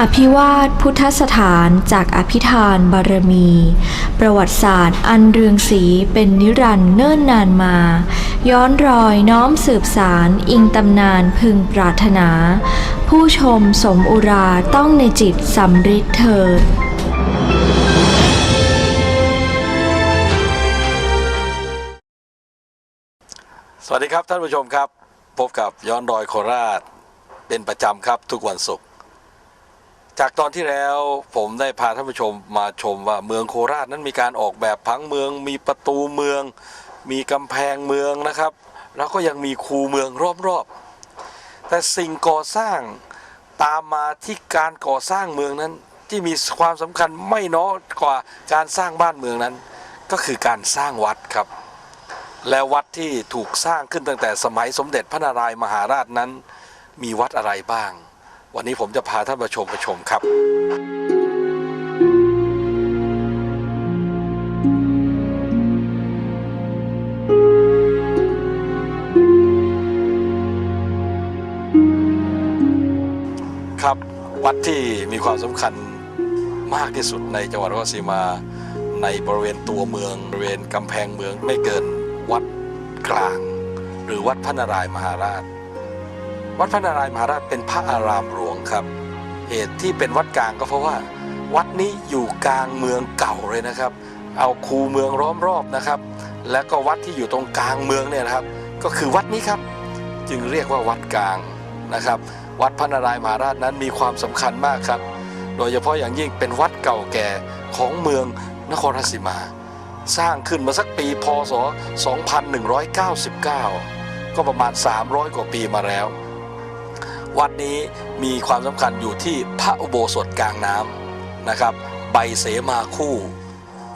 อภิวาทพุทธสถานจากอภิธานบารมี ประวัติศาสตร์อันเรืองสีเป็นนิรันดร์เนิ่นนานมา ย้อนรอยน้อมสืบสารอิงตำนานพึงปรารถนา ผู้ชมสมอุราต้องในจิตสำริดเถิดสวัสดีครับท่านผู้ชมครับ พบกับย้อนรอยโคราช เป็นประจำครับทุกวันศุกร์จากตอนที่แล้วผมได้พาท่านผู้ชมมาชมว่าเมืองโคราชนั้นมีการออกแบบผังเมืองมีประตูเมือง มีกำแพงเมืองนะครับ แล้วก็ยังมีคูเมืองรอบๆ แต่สิ่งก่อสร้างตามมาที่การก่อสร้างเมืองนั้น ที่มีความสำคัญไม่น้อยกว่าการสร้างบ้านเมืองนั้น ก็คือการสร้างวัดครับ และวัดที่ถูกสร้างขึ้นตั้งแต่สมัยสมเด็จพระนารายณ์มหาราชนั้น มีวัดอะไรบ้าง วันนี้ผมจะพาท่านผู้ชมไปชมครับ ครับวัดที่มีความสำคัญมากที่สุดในจังหวัดนครศรีมาในบริเวณตัวเมืองบริเวณกำแพงเมืองไม่เกินวัดกลาง หรือวัดพระนารายมหาราช วัดพระนารายมหาราชเป็นพระอารามหลวงครับ เหตุที่เป็นวัดกลางก็เพราะว่า วัดนี้อยู่กลางเมืองเก่าเลยนะครับ เอาคูเมืองล้อมรอบนะครับ แล้วก็วัดที่อยู่ตรงกลางเมืองเนี่ยนะครับ ก็คือวัดนี้ครับจึงเรียกว่าวัดกลางนะครับ วัดพระนารายมหาราชนั้นมีความสำคัญมากครับ โดยเฉพาะอย่างยิ่งเป็นวัดเก่าแก่ของเมืองนครราชสีมา สร้างขึ้นมาสักปีพศ 2199 ก็ประมาณ 300 กว่าปีมาแล้ว วัดนี้มีความสำคัญอยู่ที่พระอุโบสถกลางน้ำนะครับ ใบเสมาคู่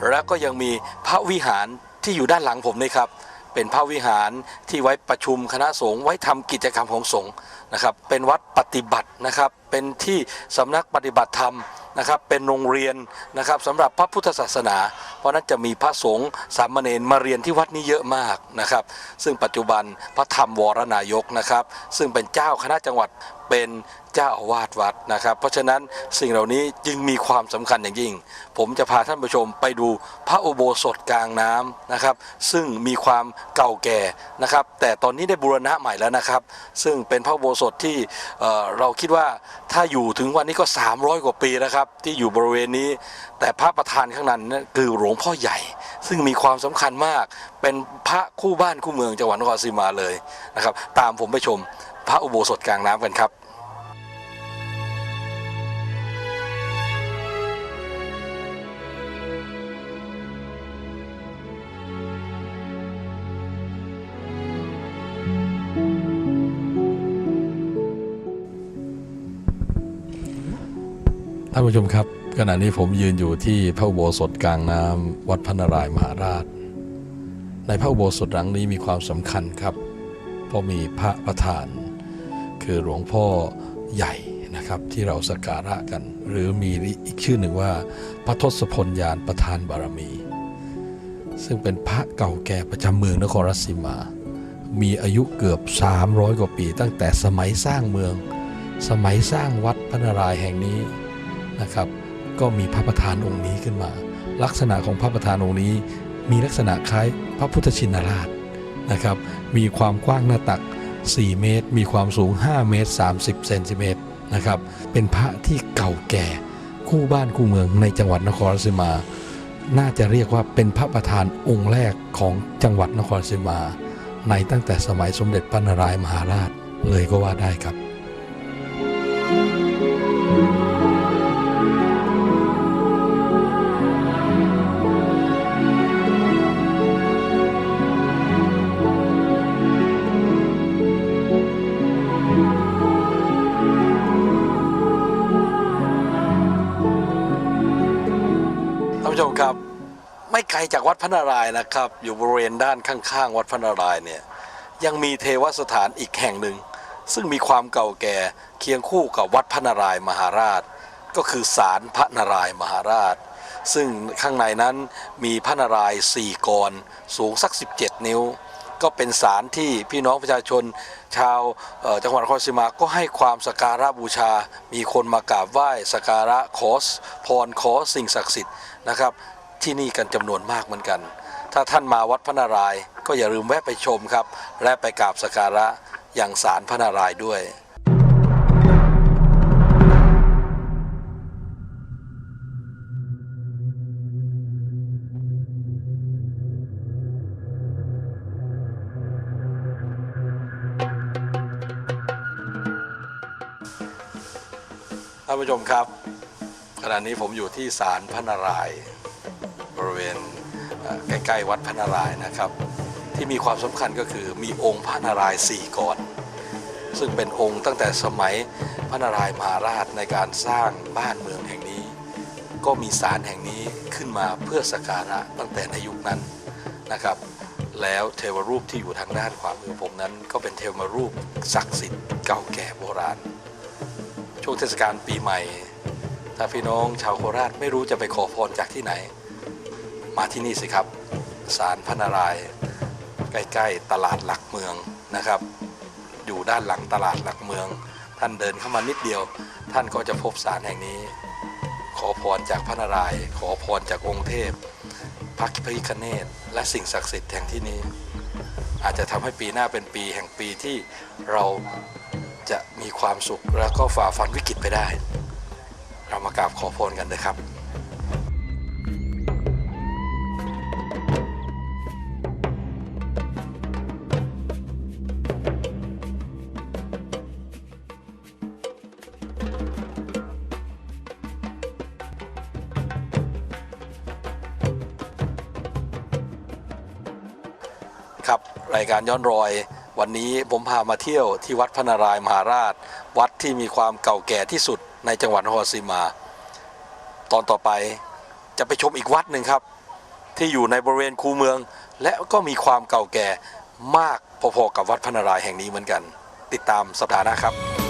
แล้วก็ยังมีพระวิหารที่อยู่ด้านหลังผมนี่ครับ เป็นพระวิหารที่ไว้ประชุมคณะสงฆ์ไว้ทำกิจกรรมของสงฆ์นะครับเป็นวัดปฏิบัตินะครับเป็นที่สำนักปฏิบัติธรรมนะครับเป็นโรงเรียนนะครับสำหรับพระพุทธศาสนา เพราะนั้นจะมีพระสงฆ์สามเณรมาเรียนที่วัดนี้เยอะมากนะครับ ซึ่งปัจจุบันพระธรรมวรนายกนะครับ ซึ่งเป็นเจ้าคณะจังหวัด เป็นเจ้าอาวาสวัดนะครับ เพราะฉะนั้นสิ่งเหล่านี้จึงมีความสำคัญอย่างยิ่ง ผมจะพาท่านผู้ชมไปดูพระอุโบสถกลางน้ำนะครับ ซึ่งมีความเก่าแก่นะครับ แต่ตอนนี้ได้บูรณะใหม่แล้วนะครับ ซึ่งเป็นพระอุโบสถที่เเราคิดว่าถ้าอยู่ถึงวันนี้ก็ 300 กว่าปีแล้วครับ ที่อยู่บริเวณนี้ แต่พระประธานข้างนั้นนั่นคือหลวงพ่อใหญ่ ซึ่งมีความสำคัญมากเป็นพระคู่บ้านคู่เมืองจังหวัดนครศรีมาเลยนะครับ ตามผมไปชมพระอุโบสถกลางน้ำกันครับ ท่านผู้ชมครับ ขณะนี้ผมยืนอยู่ที่พระอุโบสถกลางน้ำวัดพระนารายมหาราช ในพระอุโบสถหลังนี้มีความสำคัญครับเพราะมีพระประธาน คือหลวงพ่อใหญ่นะครับที่เราสักการะกัน หรือมีอีกชื่อหนึ่งว่า พระทศพลยานประธานบารมี ซึ่งเป็นพระเก่าแก่ประจำเมืองนครราชสีมา มีอายุเกือบ 300 กว่าปี ตั้งแต่สมัยสร้างเมือง สมัยสร้างวัดพระนารายณ์แห่งนี้ นะครับ ก็มีพระประธานองค์นี้ขึ้นมา ลักษณะของพระประธานองค์นี้ มีลักษณะคล้ายพระพุทธชินราชนะครับ มีความกว้างหน้าตัก 4 เมตร มีความสูง 5 เมตร 30เซนติเมตรนะครับ เป็นพระที่เก่าแก่คู่บ้านคู่เมืองในจังหวัดนครราชสีมา น่าจะเรียกว่าเป็นพระประธานองค์แรกของจังหวัดนครราชสีมา ในตั้งแต่สมัยสมเด็จพระนารายมหาราชเลยก็ว่าได้ครับท่า ไกลจากวัดพระนารายณ์นะครับ อยู่บริเวณด้านข้างๆ วัดพระนารายณ์เนี่ยยังมีเทวสถานอีกแห่งหนึ่ง ซึ่งมีความเก่าแก่เคียงคู่กับวัดพระนารายณ์มหาราช ก็คือศาลพระนารายณ์มหาราช ซึ่งข้างในนั้นมีพระนารายณ์สี่กรสูงสัก 17 นิ้ว ก็เป็นศาลที่พี่น้องประชาชน ชาวจังหวัดนครราชสีมาก็ให้ความสักการะบูชา มีคนมากราบไหว้สักการะขอพรขอสิ่งศักดิ์สิทธิ์นะครับ ที่นี่กันจำนวนมากเหมือนกัน ถ้าท่านมาวัดพระนารายณ์ก็อย่าลืมแวะไปชมครับ และไปกราบสักการะอย่างศาลพระนารายณ์ด้วย ท่านผู้ชมครับ ขณะนี้ผมอยู่ที่ศาลพระนารายณ์ บริเวณใกล้ๆวัดพระนารายณ์นะครับ ที่มีความสำคัญก็คือมีองค์พระนารายณ์สี่กรซึ่งเป็นองค์ตั้งแต่สมัยพระนารายณ์มหาราชในการสร้างบ้านเมืองแห่งนี้ ก็มีศาลแห่งนี้ขึ้นมาเพื่อสักการะตั้งแต่ในยุคนั้นนะครับ แล้วเทวรูปที่อยู่ทางด้านขวามือผมนั้น ก็เป็นเทวรูปศักดิ์สิทธิ์เก่าแก่โบราณ ช่วงเทศกาลปีใหม่ ถ้าพี่น้องชาวโคราชไม่รู้จะไปขอพรจากที่ไหน มาที่นี่สิครับศาลพระนารายณ์ใกล้ๆตลาดหลักเมืองนะครับ อยู่ด้านหลังตลาดหลักเมือง ท่านเดินเข้ามานิดเดียว ท่านก็จะพบศาลแห่งนี้ ขอพรจากพระนารายณ์ขอพรจากองค์เทพพระพิฆเนศและสิ่งศักดิ์สิทธิ์แห่งที่นี้ อาจจะทำให้ปีหน้าเป็นปีแห่งปีที่เราจะมีความสุขแล้วก็ฝ่าฟันวิกฤตไปได้ เรามากราบขอพรกันนะครับครับ รายการย้อนรอย วันนี้ผมพามาเที่ยวที่วัดพระนารายณ์มหาราช วัดที่มีความเก่าแก่ที่สุดในจังหวัดนครราชสีมา ตอนต่อไปจะไปชมอีกวัดหนึ่งครับ ที่อยู่ในบริเวณคูเมือง และก็มีความเก่าแก่มากพอๆกับวัดพระนารายณ์แห่งนี้เหมือนกัน ติดตามสัปดาห์หน้าครับ